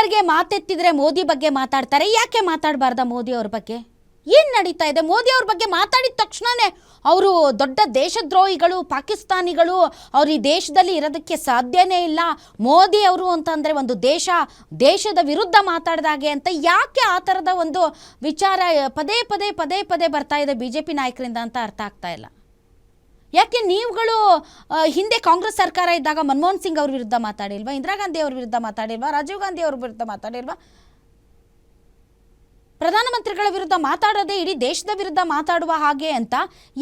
ಖರ್ಗೆ ಮಾತೆತ್ತಿದ್ರೆ ಮೋದಿ ಬಗ್ಗೆ ಮಾತಾಡ್ತಾರೆ, ಯಾಕೆ ಮಾತಾಡಬಾರ್ದ ಮೋದಿ ಅವ್ರ ಬಗ್ಗೆ? ಏನು ನಡೀತಾ ಇದೆ? ಮೋದಿ ಅವ್ರ ಬಗ್ಗೆ ಮಾತಾಡಿದ ತಕ್ಷಣನೇ ಅವರು ದೊಡ್ಡ ದೇಶದ್ರೋಹಿಗಳು, ಪಾಕಿಸ್ತಾನಿಗಳು, ಅವ್ರು ಈ ದೇಶದಲ್ಲಿ ಇರೋದಕ್ಕೆ ಸಾಧ್ಯನೇ ಇಲ್ಲ. ಮೋದಿ ಅವರು ಅಂತಂದರೆ ಒಂದು ದೇಶ, ದೇಶದ ವಿರುದ್ಧ ಮಾತಾಡ್ದಾಗೆ ಅಂತ ಯಾಕೆ ಆ ಥರದ ಒಂದು ವಿಚಾರ ಪದೇ ಪದೇ ಪದೇ ಪದೇ ಬರ್ತಾ ಇದೆ ಬಿ ಜೆ ಪಿ ನಾಯಕರಿಂದ ಅಂತ ಅರ್ಥ ಆಗ್ತಾ ಇಲ್ಲ. ಯಾಕೆ ನೀವುಗಳು ಹಿಂದೆ ಕಾಂಗ್ರೆಸ್ ಸರ್ಕಾರ ಇದ್ದಾಗ ಮನಮೋಹನ್ ಸಿಂಗ್ ಅವ್ರ ವಿರುದ್ಧ ಮಾತಾಡಿಲ್ವಾ? ಇಂದಿರಾ ಗಾಂಧಿ ಅವ್ರ ವಿರುದ್ಧ ಮಾತಾಡಿಲ್ವಾ? ರಾಜೀವ್ ಗಾಂಧಿ ಅವ್ರ ವಿರುದ್ಧ ಮಾತಾಡಿಲ್ವಾ? ಪ್ರಧಾನಮಂತ್ರಿಗಳ ವಿರುದ್ಧ ಮಾತಾಡೋದೇ ಇಡೀ ದೇಶದ ವಿರುದ್ಧ ಮಾತಾಡುವ ಹಾಗೆ ಅಂತ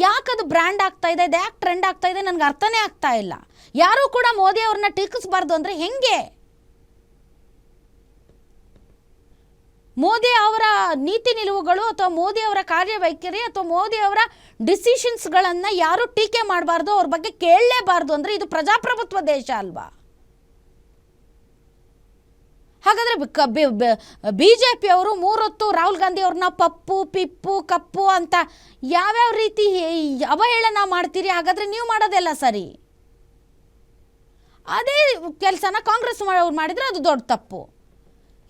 ಯಾಕದು ಬ್ರ್ಯಾಂಡ್ ಆಗ್ತಾ ಇದೆ ಯಾಕೆ ಟ್ರೆಂಡ್ ಆಗ್ತಾ ಇದೆ? ನನಗೆ ಅರ್ಥನೇ ಆಗ್ತಾ ಇಲ್ಲ. ಯಾರೂ ಕೂಡ ಮೋದಿ ಅವ್ರನ್ನ ಟೀಕಿಸ್ಬಾರ್ದು ಅಂದರೆ ಹೆಂಗೆ? ಮೋದಿ ನೀತಿ ನಿಲುವುಗಳು ಅಥವಾ ಮೋದಿ ಅವರ ಕಾರ್ಯವೈಖರಿ ಅಥವಾ ಮೋದಿ ಅವರ ಡಿಸಿಷನ್ಸ್ಗಳನ್ನು ಯಾರು ಟೀಕೆ ಮಾಡಬಾರ್ದು, ಅವ್ರ ಬಗ್ಗೆ ಕೇಳಲೇಬಾರ್ದು ಅಂದರೆ ಇದು ಪ್ರಜಾಪ್ರಭುತ್ವ ದೇಶ ಅಲ್ವಾ? ಹಾಗಾದರೆ ಬಿ ಜೆ ಪಿಯವರು ಮೂರೊತ್ತು ರಾಹುಲ್ ಗಾಂಧಿ ಅವ್ರನ್ನ ಪಪ್ಪು, ಪಿಪ್ಪು, ಕಪ್ಪು ಅಂತ ಯಾವ್ಯಾವ ರೀತಿ ಅವಹೇಳನ ಮಾಡ್ತೀರಿ? ಹಾಗಾದರೆ ನೀವು ಮಾಡೋದೆಲ್ಲ ಸರಿ? ಅದೇ ಕೆಲಸನ ಕಾಂಗ್ರೆಸ್ ಮಾಡೋರು ಮಾಡಿದರೆ ಅದು ದೊಡ್ಡ ತಪ್ಪು.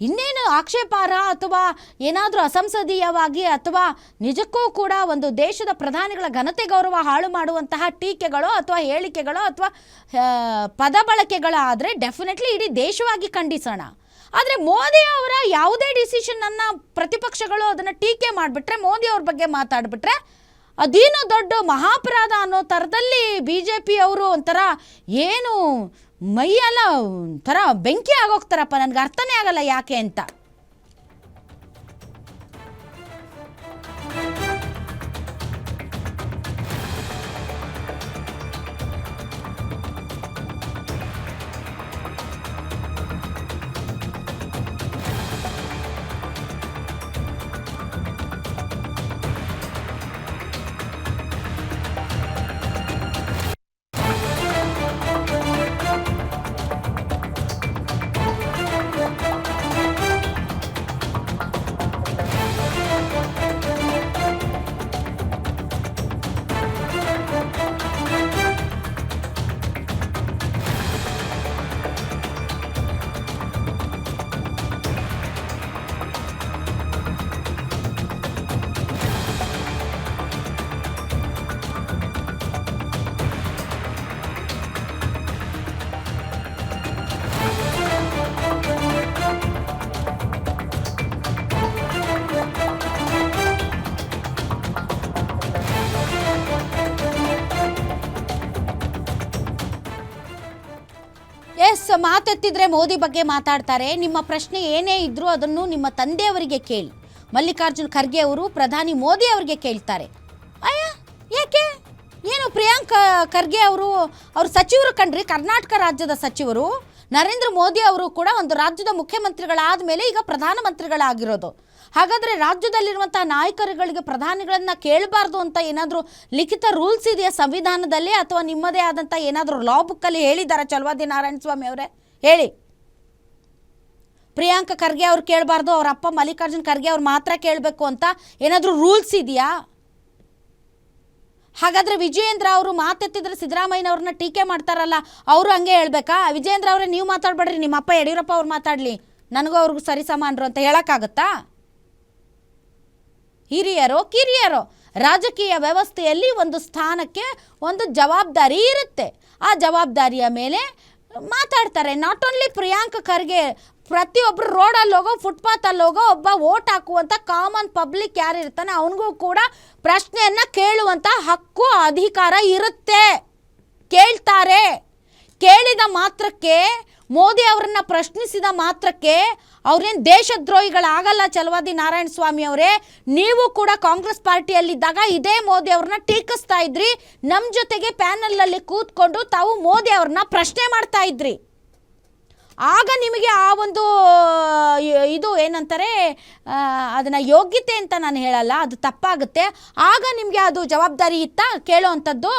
ಇನ್ನೇನು ಆಕ್ಷೇಪಾರ್ಹ ಅಥವಾ ಏನಾದರೂ ಅಸಂಸದೀಯವಾಗಿ ಅಥವಾ ನಿಜಕ್ಕೂ ಕೂಡ ಒಂದು ದೇಶದ ಪ್ರಧಾನಿಗಳ ಘನತೆ ಗೌರವ ಹಾಳು ಮಾಡುವಂತಹ ಟೀಕೆಗಳು ಅಥವಾ ಹೇಳಿಕೆಗಳು ಅಥವಾ ಪದ ಬಳಕೆಗಳು ಆದರೆ ಡೆಫಿನೆಟ್ಲಿ ಇಡೀ ದೇಶವಾಗಿ ಖಂಡಿಸೋಣ. ಆದರೆ ಮೋದಿ ಅವರ ಯಾವುದೇ ಡಿಸಿಷನನ್ನು ಪ್ರತಿಪಕ್ಷಗಳು ಅದನ್ನು ಟೀಕೆ ಮಾಡಿಬಿಟ್ರೆ, ಮೋದಿ ಅವ್ರ ಬಗ್ಗೆ ಮಾತಾಡಿಬಿಟ್ರೆ ಅದೇನೋ ದೊಡ್ಡ ಮಹಾಪರಾಧ ಅನ್ನೋ ಥರದಲ್ಲಿ ಬಿ ಜೆ ಪಿ ಅವರು ಒಂಥರ ಏನು ಮೈಯೆಲ್ಲ ಒಂಥರ ಬೆಂಕಿ ಆಗೋಗ್ತಾರಪ್ಪ. ನನಗೆ ಅರ್ಥನೇ ಆಗಲ್ಲ ಯಾಕೆ ಅಂತ. ಎಸ್, ಮಾತೆತ್ತಿದ್ರೆ ಮೋದಿ ಬಗ್ಗೆ ಮಾತಾಡ್ತಾರೆ. ನಿಮ್ಮ ಪ್ರಶ್ನೆ ಏನೇ ಇದ್ರೂ ಅದನ್ನು ನಿಮ್ಮ ತಂದೆಯವರಿಗೆ ಕೇಳಿ. ಮಲ್ಲಿಕಾರ್ಜುನ್ ಖರ್ಗೆ ಅವರು ಪ್ರಧಾನಿ ಮೋದಿ ಅವರಿಗೆ ಕೇಳ್ತಾರೆ. ಅಯ್ಯ, ಯಾಕೆ? ಏನು ಪ್ರಿಯಾಂಕ್ ಖರ್ಗೆ ಅವರು, ಅವ್ರ ಸಚಿವರು ಕಣ್ರಿ, ಕರ್ನಾಟಕ ರಾಜ್ಯದ ಸಚಿವರು. ನರೇಂದ್ರ ಮೋದಿ ಅವರು ಕೂಡ ಒಂದು ರಾಜ್ಯದ ಮುಖ್ಯಮಂತ್ರಿಗಳಾದ ಮೇಲೆ ಈಗ ಪ್ರಧಾನಮಂತ್ರಿಗಳಾಗಿರೋದು. ಹಾಗಾದರೆ ರಾಜ್ಯದಲ್ಲಿರುವಂಥ ನಾಯಕರುಗಳಿಗೆ ಪ್ರಧಾನಿಗಳನ್ನು ಕೇಳಬಾರ್ದು ಅಂತ ಏನಾದರೂ ಲಿಖಿತ ರೂಲ್ಸ್ ಇದೆಯಾ ಸಂವಿಧಾನದಲ್ಲಿ ಅಥವಾ ನಿಮ್ಮದೇ ಆದಂಥ ಏನಾದರೂ ಲಾ ಬುಕ್ಕಲ್ಲಿ ಹೇಳಿದ್ದಾರೆ ಚಲವಾದಿ ನಾರಾಯಣ ಸ್ವಾಮಿ ಅವರೇ? ಹೇಳಿ. ಪ್ರಿಯಾಂಕ ಖರ್ಗೆ ಅವ್ರು ಕೇಳಬಾರ್ದು, ಅವ್ರ ಅಪ್ಪ ಮಲ್ಲಿಕಾರ್ಜುನ್ ಖರ್ಗೆ ಅವ್ರು ಮಾತ್ರ ಕೇಳಬೇಕು ಅಂತ ಏನಾದರೂ ರೂಲ್ಸ್ ಇದೆಯಾ? ಹಾಗಾದ್ರೆ ವಿಜಯೇಂದ್ರ ಅವರು ಮಾತೆತ್ತಿದ್ರೆ ಸಿದ್ದರಾಮಯ್ಯನವ್ರನ್ನ ಟೀಕೆ ಮಾಡ್ತಾರಲ್ಲ, ಅವರು ಹಂಗೆ ಹೇಳ್ಬೇಕಾ? ವಿಜಯೇಂದ್ರ ಅವರೇ, ನೀವು ಮಾತಾಡಬೇಡ್ರಿ, ನಿಮ್ಮ ಅಪ್ಪ ಯಡಿಯೂರಪ್ಪ ಅವ್ರು ಮಾತಾಡಲಿ. ನನಗೂ ಅವ್ರಿಗೂ ಸರಿ ಸಮಾನರು ಅಂತ ಹೇಳೋಕ್ಕಾಗತ್ತಾ? ಹಿರಿಯರೋ, ಕಿರಿಯರೋ, ರಾಜಕೀಯ ವ್ಯವಸ್ಥೆಯಲ್ಲಿ ಒಂದು ಸ್ಥಾನಕ್ಕೆ ಒಂದು ಜವಾಬ್ದಾರಿ ಇರುತ್ತೆ. ಆ ಜವಾಬ್ದಾರಿಯ ಮೇಲೆ ಮಾತಾಡ್ತಾರೆ. ನಾಟ್ ಓನ್ಲಿ ಪ್ರಿಯಾಂಕ ಖರ್ಗೆ ಪ್ರತಿಯೊಬ್ಬರು ರೋಡಲ್ಲಿ ಹೋಗೋ ಫುಟ್ಪಾತಲ್ಲಿ ಹೋಗೋ, ಒಬ್ಬ ಓಟ್ ಹಾಕುವಂಥ ಕಾಮನ್ ಪಬ್ಲಿಕ್ ಯಾರು ಇರ್ತಾನೆ, ಅವನಿಗೂ ಕೂಡ ಪ್ರಶ್ನೆಯನ್ನು ಕೇಳುವಂಥ ಹಕ್ಕು, ಅಧಿಕಾರ ಇರುತ್ತೆ. ಕೇಳ್ತಾರೆ. ಕೇಳಿದ ಮಾತ್ರಕ್ಕೆ ಮೋದಿ ಅವರನ್ನ ಪ್ರಶ್ನಿಸಿದ ಮಾತ್ರಕ್ಕೆ ಅವ್ರೇನು ದೇಶದ್ರೋಹಿಗಳಾಗಲ್ಲ ಚಲವಾದಿ ನಾರಾಯಣ ಸ್ವಾಮಿ ಅವರೇ, ನೀವು ಕೂಡ ಕಾಂಗ್ರೆಸ್ ಪಾರ್ಟಿಯಲ್ಲಿದ್ದಾಗ ಇದೇ ಮೋದಿ ಅವ್ರನ್ನ ಟೀಕಿಸ್ತಾ ಇದ್ರಿ. ನಮ್ಮ ಜೊತೆಗೆ ಪ್ಯಾನಲ್ನಲ್ಲಿ ಕೂತ್ಕೊಂಡು ತಾವು ಮೋದಿ ಅವ್ರನ್ನ ಪ್ರಶ್ನೆ ಮಾಡ್ತಾ ಇದ್ರಿ. ಆಗ ನಿಮಗೆ ಆ ಒಂದು ಇದು ಏನಂತಾರೆ ಅದನ್ನು ಯೋಗ್ಯತೆ ಅಂತ ನಾನು ಹೇಳಲ್ಲ, ಅದು ತಪ್ಪಾಗುತ್ತೆ. ಆಗ ನಿಮಗೆ ಅದು ಜವಾಬ್ದಾರಿ ಇತ್ತಾ? ಕೇಳೋ ಅಂಥದ್ದು.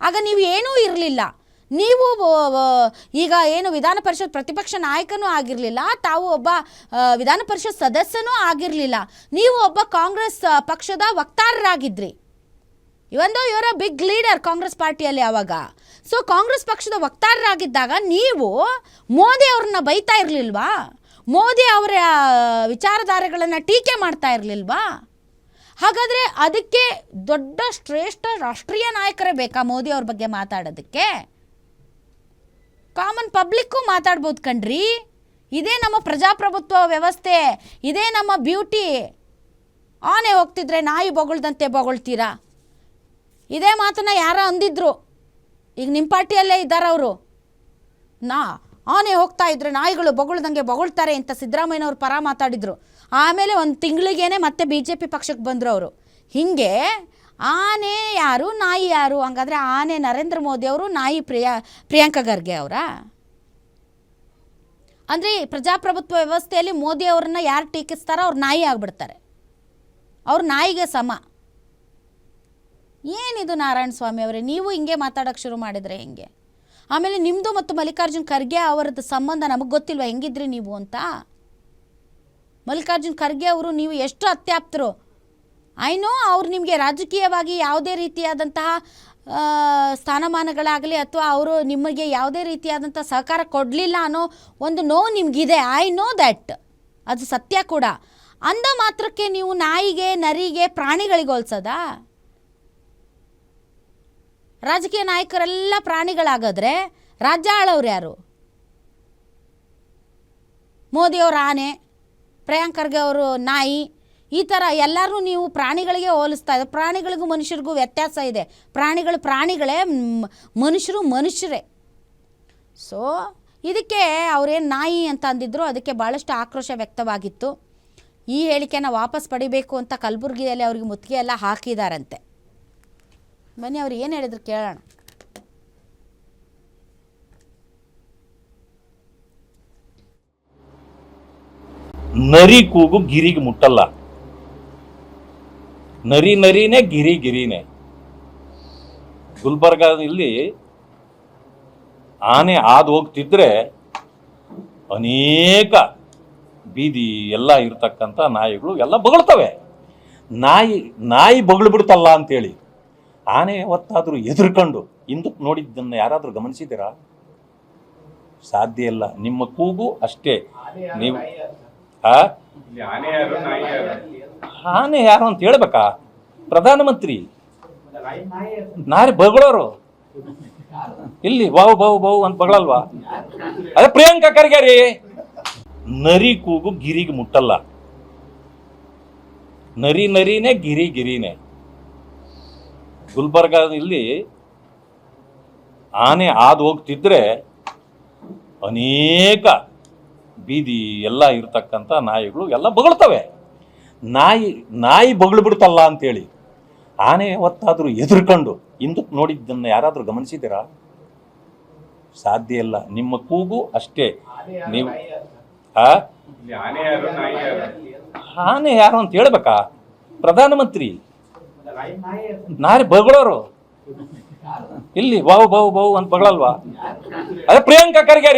ಆಗ ನೀವು ಏನೂ ಇರಲಿಲ್ಲ. ನೀವು ಈಗ ಏನು ವಿಧಾನ ಪರಿಷತ್ ಪ್ರತಿಪಕ್ಷ ನಾಯಕನೂ ಆಗಿರಲಿಲ್ಲ, ತಾವು ಒಬ್ಬ ವಿಧಾನ ಪರಿಷತ್ ಸದಸ್ಯನೂ ಆಗಿರಲಿಲ್ಲ. ನೀವು ಒಬ್ಬ ಕಾಂಗ್ರೆಸ್ ಪಕ್ಷದ ವಕ್ತಾರರಾಗಿದ್ರಿ. ಇವೊಂದು, ಇವರ ಬಿಗ್ ಲೀಡರ್ ಕಾಂಗ್ರೆಸ್ ಪಾರ್ಟಿಯಲ್ಲಿ ಅವಾಗ ಸೊ, ಕಾಂಗ್ರೆಸ್ ಪಕ್ಷದ ವಕ್ತಾರರಾಗಿದ್ದಾಗ ನೀವು ಮೋದಿ ಅವ್ರನ್ನ ಬೈತಾ ಇರಲಿಲ್ವಾ? ಮೋದಿ ಅವರ ವಿಚಾರಧಾರೆಗಳನ್ನು ಟೀಕೆ ಮಾಡ್ತಾ ಇರಲಿಲ್ವಾ? ಹಾಗಾದರೆ ಅದಕ್ಕೆ ದೊಡ್ಡ ಶ್ರೇಷ್ಠ ರಾಷ್ಟ್ರೀಯ ನಾಯಕರೇ ಬೇಕಾ ಮೋದಿ ಅವ್ರ ಬಗ್ಗೆ ಮಾತಾಡೋದಕ್ಕೆ? ಕಾಮನ್ ಪಬ್ಲಿಕ್ಕು ಮಾತಾಡ್ಬೋದು ಕಣ್ರಿ. ಇದೇ ನಮ್ಮ ಪ್ರಜಾಪ್ರಭುತ್ವ ವ್ಯವಸ್ಥೆ, ಇದೇ ನಮ್ಮ ಬ್ಯೂಟಿ ಆನೆ ಹೋಗ್ತಿದ್ರೆ ನಾಯಿ ಬೊಗಳ್ದಂತೆ ಬೊಗಳ್ತೀರಾ? ಇದೇ ಮಾತನ್ನು ಯಾರ ಅಂದಿದ್ರು. ಈಗ ನಿಮ್ಮ ಪಾರ್ಟಿಯಲ್ಲೇ ಇದ್ದಾರೆ ಅವರು. ನಾ, ಆನೆ ಹೋಗ್ತಾ ಇದ್ರೆ ನಾಯಿಗಳು ಬೊಗಳ್ದಂಗೆ ಬೊಗಳ್ತಾರೆ ಅಂತ ಸಿದ್ದರಾಮಯ್ಯನವ್ರು ಪರ ಮಾತಾಡಿದರು. ಆಮೇಲೆ ಒಂದು ತಿಂಗಳಿಗೇನೆ ಮತ್ತೆ ಬಿ ಜೆ ಪಿ ಪಕ್ಷಕ್ಕೆ ಬಂದರು ಅವರು. ಹೀಗೆ ಆನೆ ಯಾರು, ನಾಯಿ ಯಾರು? ಹಂಗಾದರೆ ಆನೆ ನರೇಂದ್ರ ಮೋದಿ ಅವರು, ನಾಯಿ ಪ್ರಿಯಾ, ಪ್ರಿಯಾಂಕಾ ಖರ್ಗೆ ಅವರಾ? ಅಂದರೆ ಪ್ರಜಾಪ್ರಭುತ್ವ ವ್ಯವಸ್ಥೆಯಲ್ಲಿ ಮೋದಿ ಅವ್ರನ್ನ ಯಾರು ಟೀಕಿಸ್ತಾರೋ ಅವ್ರು ನಾಯಿ ಆಗಿಬಿಡ್ತಾರೆ. ಅವ್ರ ನಾಯಿಗೆ ಸಮ. ಏನಿದು ನಾರಾಯಣ ಸ್ವಾಮಿ ಅವರೇ? ನೀವು ಹಿಂಗೆ ಮಾತಾಡೋಕ್ಕೆ ಶುರು ಮಾಡಿದರೆ ಹೆಂಗೆ? ಆಮೇಲೆ ನಿಮ್ಮದು ಮತ್ತು ಮಲ್ಲಿಕಾರ್ಜುನ್ ಖರ್ಗೆ ಅವರದ್ದು ಸಂಬಂಧ ನಮಗೆ ಗೊತ್ತಿಲ್ವಾ? ಹೆಂಗಿದ್ರಿ ನೀವು ಅಂತ? ಮಲ್ಲಿಕಾರ್ಜುನ್ ಖರ್ಗೆ ಅವರು ನೀವು ಎಷ್ಟು ಅತ್ಯಾಪ್ತರು? ಐನೋ ಅವ್ರು ನಿಮಗೆ ರಾಜಕೀಯವಾಗಿ ಯಾವುದೇ ರೀತಿಯಾದಂತಹ ಸ್ಥಾನಮಾನಗಳಾಗಲಿ ಅಥವಾ ಅವರು ನಿಮಗೆ ಯಾವುದೇ ರೀತಿಯಾದಂಥ ಸಹಕಾರ ಕೊಡಲಿಲ್ಲ ಅನ್ನೋ ಒಂದು ನೋವು ನಿಮಗಿದೆ. ಐ ನೋ ದ್ಯಾಟ್ ಅದು ಸತ್ಯ ಕೂಡ. ಅಂದ ಮಾತ್ರಕ್ಕೆ ನೀವು ನಾಯಿಗೆ, ನರಿಗೆ, ಪ್ರಾಣಿಗಳಿಗೆ ಹೋಲ್ಸೋದಾ? ರಾಜಕೀಯ ನಾಯಕರೆಲ್ಲ ಪ್ರಾಣಿಗಳಾಗಾದ್ರೆ ರಾಜ್ಯ ಆಳವ್ರು ಯಾರು? ಮೋದಿಯವ್ರ ಆನೆ, ಪ್ರಿಯಾಂಕರ್ಗೆ ಅವರು ನಾಯಿ ಈ ಥರ ಎಲ್ಲರೂ ನೀವು ಪ್ರಾಣಿಗಳಿಗೆ ಹೋಲಿಸ್ತಾ ಇದೆ ಪ್ರಾಣಿಗಳಿಗೂ ಮನುಷ್ಯರಿಗೂ ವ್ಯತ್ಯಾಸ ಇದೆ. ಪ್ರಾಣಿಗಳು ಪ್ರಾಣಿಗಳೇ ಮನುಷ್ಯರು ಮನುಷ್ಯರೇ. ಸೊ ಇದಕ್ಕೆ ಅವರೇನು ನಾಯಿ ಅಂತ ಅಂದಿದ್ರು, ಅದಕ್ಕೆ ಭಾಳಷ್ಟು ಆಕ್ರೋಶ ವ್ಯಕ್ತವಾಗಿತ್ತು. ಈ ಹೇಳಿಕೆನ ವಾಪಸ್ ಪಡಿಬೇಕು ಅಂತ ಕಲಬುರಗಿಯಲ್ಲಿ ಅವ್ರಿಗೆ ಮುತ್ತಿಗೆ ಎಲ್ಲ ಹಾಕಿದಾರಂತೆ. ಬನ್ನಿ, ಅವ್ರು ಏನು ಹೇಳಿದ್ರು ಕೇಳೋಣ. ನರಿ ಕೂಗು ಗಿರಿಗೆ ಮುಟ್ಟಲ್ಲ. ನರಿ ನರಿನೇ ಗಿರಿ ಗಿರಿನೇ. ಗುಲ್ಬರ್ಗಾದಲ್ಲಿ ಆನೆ ಹಾದು ಹೋಗ್ತಿದ್ರೆ ಅನೇಕ ಬೀದಿ ಎಲ್ಲ ಇರ್ತಕ್ಕಂಥ ನಾಯಿಗಳು ಎಲ್ಲ ಬಗಳ್ತವೆ. ನಾಯಿ ನಾಯಿ ಬಗಳು ಬಿಡ್ತಲ್ಲ ಅಂತೇಳಿ ಆನೆ ಹೊತ್ತಾದರೂ ಎದುರ್ಕೊಂಡು ಹಿಂದಕ್ಕೆ ನೋಡಿದ್ದನ್ನ ಯಾರಾದರೂ ಗಮನಿಸಿದ್ದೀರಾ? ಸಾಧ್ಯ ಇಲ್ಲ. ನಿಮ್ಮ ಕೂಗು ಅಷ್ಟೇ. ನೀವು ಆ? ಆನೆ ಯಾರು ಅಂತ ಹೇಳ್ಬೇಕಾ? ಪ್ರಧಾನಮಂತ್ರಿ. ನಾರಿ ಬಗಳೋರು. ಇಲ್ಲಿ ಬಾವು ಬಾವು ಬಾವು ಅಂತ ಬಗಳಲ್ವಾ? ಅದೇ ಪ್ರಿಯಾಂಕಾ ಖರ್ಗೆ ನರಿ ಕೂಗು ಗಿರಿಗೆ ಮುಟ್ಟಲ್ಲ. ನರಿ ನರಿನೇ ಗಿರಿ ಗಿರಿನೇ. ಗುಲ್ಬರ್ಗಾದಲ್ಲಿ ಆನೆ ಹಾದು ಹೋಗ್ತಿದ್ರೆ ಅನೇಕ ಬೀದಿ ಎಲ್ಲ ಇರ್ತಕ್ಕಂಥ ನಾಯಿಗಳು ಎಲ್ಲ ಬೊಗಳ್ತವೆ. ನಾಯಿ ನಾಯಿ ಬೊಗಳು ಬಿಡ್ತಲ್ಲ ಅಂತೇಳಿ ಆನೆ ಯಾವತ್ತಾದರೂ ಎದುರ್ಕೊಂಡು ಹಿಂದಕ್ಕೆ ನೋಡಿದ್ದನ್ನು ಯಾರಾದರೂ ಗಮನಿಸಿದ್ದೀರಾ? ಸಾಧ್ಯ ಇಲ್ಲ. ನಿಮ್ಮ ಕೂಗು ಅಷ್ಟೇ. ನೀವು ಆನೆ ಯಾರು ಅಂತ ಹೇಳ್ಬೇಕಾ? ಪ್ರಧಾನಮಂತ್ರಿ. ನಾರಿ ಬಗಳೋರು. ಇಲ್ಲಿ ಬಾವು ಬಾವು ಬಾವು ಅಂತ ಬಗಳಲ್ವಾ? ಅದೇ ಪ್ರಿಯಾಂಕಾ ಖರ್ಗೆ